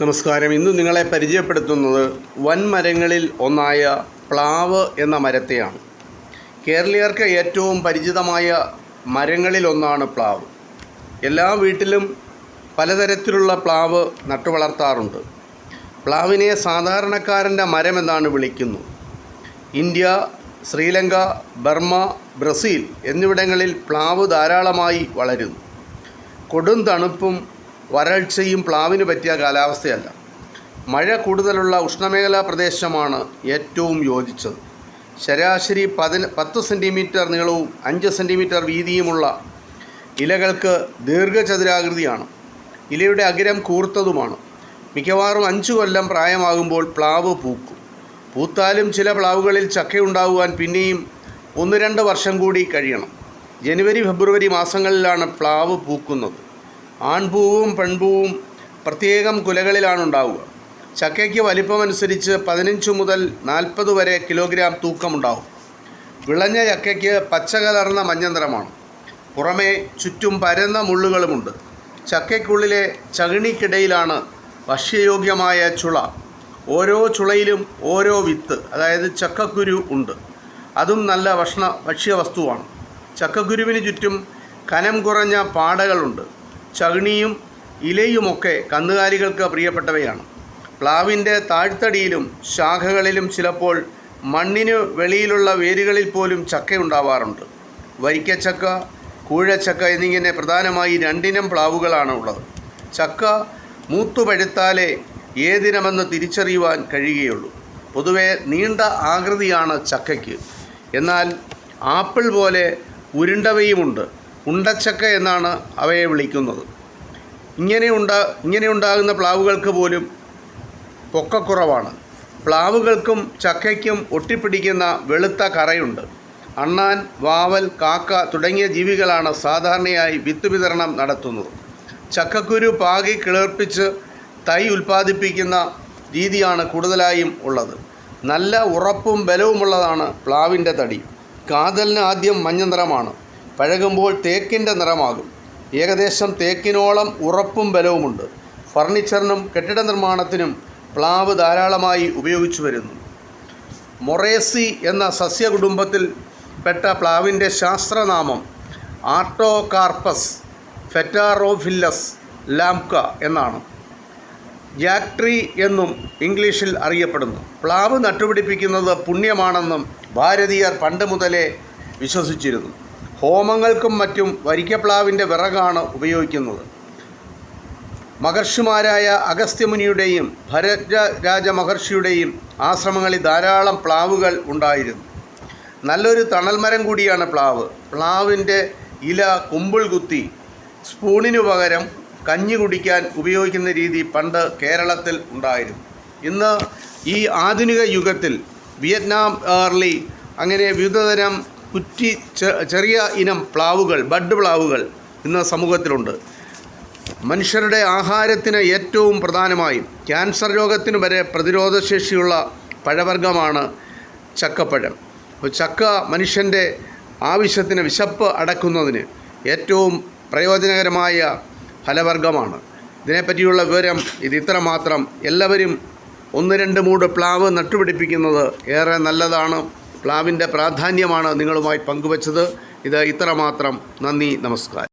നമസ്കാരം. ഇന്ന് നിങ്ങളെ പരിചയപ്പെടുത്തുന്നത് വൻമരങ്ങളിൽ ഒന്നായ പ്ലാവ് എന്ന മരത്തെയാണ്. കേരളീയർക്ക് ഏറ്റവും പരിചിതമായ മരങ്ങളിൽ ഒന്നാണ് പ്ലാവ്. എല്ലാ വീട്ടിലും പലതരത്തിലുള്ള പ്ലാവ് നട്ടുവളർത്താറുണ്ട് പ്ലാവിനെ സാധാരണക്കാരന്റെ മരമെന്നാണ് വിളിക്കുന്നു. ഇന്ത്യ ശ്രീലങ്ക ബർമ്മ ബ്രസീൽ എന്നിവിടങ്ങളിൽ പ്ലാവ് ധാരാളമായി വളരുന്നു. കൊടും തണുപ്പും വരൾച്ചയും പ്ലാവിന് പറ്റിയ കാലാവസ്ഥയല്ല. മഴ കൂടുതലുള്ള ഉഷ്ണമേഖലാ പ്രദേശമാണ് ഏറ്റവും യോജിച്ചത്. ശരാശരി പതിന പത്ത് സെന്റിമീറ്റർ നീളവും അഞ്ച് സെന്റിമീറ്റർ വീതിയുമുള്ള ഇലകൾക്ക് ദീർഘചതുരാകൃതിയാണ്. ഇലയുടെ അഗ്രം കൂർത്തതുമാണ്. മിക്കവാറും അഞ്ച് കൊല്ലം പ്രായമാകുമ്പോൾ പ്ലാവ് പൂക്കും. പൂത്താലും ചില പ്ലാവുകളിൽ ചക്കയുണ്ടാകുവാൻ പിന്നെയും ഒന്ന് രണ്ട് വർഷം കൂടി കഴിയണം. ജനുവരി ഫെബ്രുവരി മാസങ്ങളിലാണ് പ്ലാവ് പൂക്കുന്നത്. ആൺപൂവും പെൺപൂവും പ്രത്യേകം കുലകളിലാണ് ഉണ്ടാവുക ചക്കയ്ക്ക് വലിപ്പമനുസരിച്ച് പതിനഞ്ച് മുതൽ നാൽപ്പത് വരെ കിലോഗ്രാം തൂക്കമുണ്ടാവും. വിളഞ്ഞ ചക്കയ്ക്ക് പച്ച കലർന്ന മഞ്ഞ നിറമാണ് പുറമേ ചുറ്റും പരന്ന മുള്ളുകളുമുണ്ട്. ചക്കയ്ക്കുള്ളിലെ ചകിണിക്കിടയിലാണ് ഭക്ഷ്യയോഗ്യമായ ചുള. ഓരോ ചുളയിലും ഓരോ വിത്ത് അതായത് ചക്കക്കുരു ഉണ്ട്. അതും നല്ല ഭക്ഷണ ഭക്ഷ്യവസ്തുവാണ്. ചക്കക്കുരുവിന് ചുറ്റും കനം കുറഞ്ഞ പാടകളുണ്ട്. ചകിണിയും ഇലയുമൊക്കെ കന്നുകാലികൾക്ക് പ്രിയപ്പെട്ടവയാണ്. പ്ലാവിന്റെ താഴ്ത്തടിയിലും ശാഖകളിലും ചിലപ്പോൾ മണ്ണിന് വെളിയിലുള്ള വേരുകളിൽ പോലും ചക്കയുണ്ടാവാറുണ്ട്. വരിക്കച്ചക്ക കൂഴച്ചക്ക എന്നിങ്ങനെ പ്രധാനമായി രണ്ടിനം പ്ലാവുകളാണ് ഉള്ളത്. ചക്ക മൂത്തുപഴുത്താലേ ഏതിനമെന്ന് തിരിച്ചറിയുവാൻ കഴിയുകയുള്ളൂ. പൊതുവെ നീണ്ട ആകൃതിയാണ് ചക്കയ്ക്ക്. എന്നാൽ ആപ്പിൾ പോലെ ഉരുണ്ടവയുമുണ്ട്. ഉണ്ടച്ചക്ക എന്നാണ് അവയെ വിളിക്കുന്നത്. ഇങ്ങനെ ഉണ്ടാ ഇങ്ങനെ ഉണ്ടാകുന്ന പ്ലാവുകൾക്ക് പോലും പൊക്കക്കുറവാണ്. പ്ലാവുകൾക്കും ചക്കയ്ക്കും ഒട്ടിപ്പിടിക്കുന്ന വെളുത്ത കറയുണ്ട്. അണ്ണാൻ വാവൽ കാക്ക തുടങ്ങിയ ജീവികളാണ് സാധാരണയായി വിത്ത് വിതരണം നടത്തുന്നത്. ചക്കക്കുരു പാകി കിളർപ്പിച്ച് തൈ ഉൽപ്പാദിപ്പിക്കുന്ന രീതിയാണ് കൂടുതലായും ഉള്ളത്. നല്ല ഉറപ്പും ബലവുമുള്ളതാണ് പ്ലാവിന്റെ തടി. കാതലിന് ആദ്യം മഞ്ഞ നിറമാണ് പഴകുമ്പോൾ തേക്കിന്റെ നിറമാകും. ഏകദേശം തേക്കിനോളം ഉറപ്പും ബലവുമുണ്ട്. ഫർണിച്ചറിനും കെട്ടിട നിർമ്മാണത്തിനും പ്ലാവ് ധാരാളമായി ഉപയോഗിച്ചു വരുന്നു. മൊറേസി എന്ന സസ്യകുടുംബത്തിൽ പെട്ട പ്ലാവിന്റെ ശാസ്ത്രനാമം ആർട്ടോകാർപ്പസ് ഫെറ്റാറോഫില്ലസ് ലാംക എന്നാണ്. ജാക്ട്രി എന്നും ഇംഗ്ലീഷിൽ അറിയപ്പെടുന്നു. പ്ലാവ് നട്ടുപിടിപ്പിക്കുന്നത് പുണ്യമാണെന്നും ഭാരതീയർ പണ്ട് മുതലേ വിശ്വസിച്ചിരുന്നു. ഹോമങ്ങൾക്കും മറ്റും വരിക്കപ്ലാവിന്റെ വിറകാണ് ഉപയോഗിക്കുന്നത്. മഹർഷിമാരായ അഗസ്ത്യമുനിയുടെയും ഭരരാജ മഹർഷിയുടെയും ആശ്രമങ്ങളിൽ ധാരാളം പ്ലാവുകൾ ഉണ്ടായിരുന്നു. നല്ലൊരു തണൽമരം കൂടിയാണ് പ്ലാവ്. പ്ലാവിന്റെ ഇല കുമ്പിൾ കുത്തി സ്പൂണിനു പകരം കഞ്ഞി കുടിക്കാൻ ഉപയോഗിക്കുന്ന രീതി പണ്ട് കേരളത്തിൽ ഉണ്ടായിരുന്നു. ഇന്ന് ഈ ആധുനിക യുഗത്തിൽ വിയറ്റ്നാം ഏർലി അങ്ങനെ വിവിധതരം കുറ്റി ചെറിയ ഇനം പ്ലാവുകൾ ബഡ് പ്ലാവുകൾ ഇന്ന് സമൂഹത്തിലുണ്ട്. മനുഷ്യരുടെ ആഹാരത്തിന് ഏറ്റവും പ്രധാനമായും ക്യാൻസർ രോഗത്തിന് വരെ പ്രതിരോധശേഷിയുള്ള പഴവർഗമാണ് ചക്കപ്പഴം. ചക്ക മനുഷ്യന്റെ ആവശ്യത്തിന് വിശപ്പ് അടക്കുന്നതിന് ഏറ്റവും പ്രയോജനകരമായ ഫലവർഗമാണ് ഇതിനെപ്പറ്റിയുള്ള വിവരം ഇത് ഇത്ര മാത്രം എല്ലാവരും ഒന്ന് രണ്ട് മൂട് പ്ലാവ് നട്ടുപിടിപ്പിക്കുന്നത് ഏറെ നല്ലതാണ്. പ്ലാവിന്റെ പ്രാധാന്യമാണ് നിങ്ങളുമായി പങ്കുവച്ചത്. ഇത് ഇത്രമാത്രം. നന്ദി നമസ്കാരം.